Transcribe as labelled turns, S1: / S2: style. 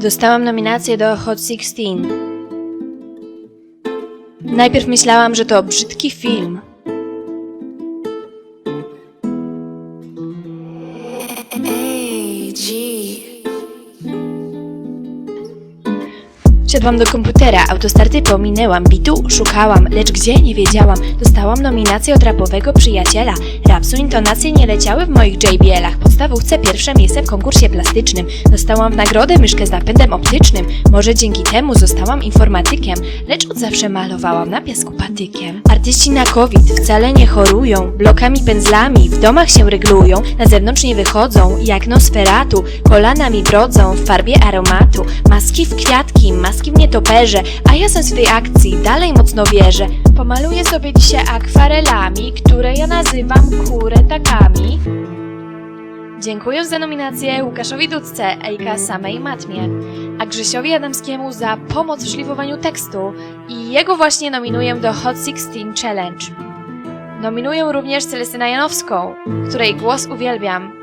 S1: Dostałam nominację do Hot 16. Najpierw myślałam, że to brzydki film. Wsiadłam do komputera, autostarty pominęłam, bitu szukałam, lecz gdzie nie wiedziałam. Dostałam nominację od rapowego przyjaciela. Rapsu intonacje nie leciały w moich JBL-ach. Podstawówce pierwsze miejsce w konkursie plastycznym. Dostałam w nagrodę myszkę z napędem optycznym. Może dzięki temu zostałam informatykiem, lecz od zawsze malowałam na piasku patykiem. Artyści na COVID wcale nie chorują, blokami pędzlami w domach się ryglują, na zewnątrz nie wychodzą, jak nosferatu, kolanami brodzą w farbie aromatu, maski w kwiatki, maski w nietoperze, a ja ze swej akcji dalej mocno wierzę. Pomaluję sobie dzisiaj akwarelami, które ja nazywam kuretakami. Dziękuję za nominację Łukaszowi Dudce, Ejka samej matmie, a Grzesiowi Adamskiemu za pomoc w szlifowaniu tekstu i jego właśnie nominuję do Hot 16 Challenge. Nominuję również Celestyna Janowską, której głos uwielbiam.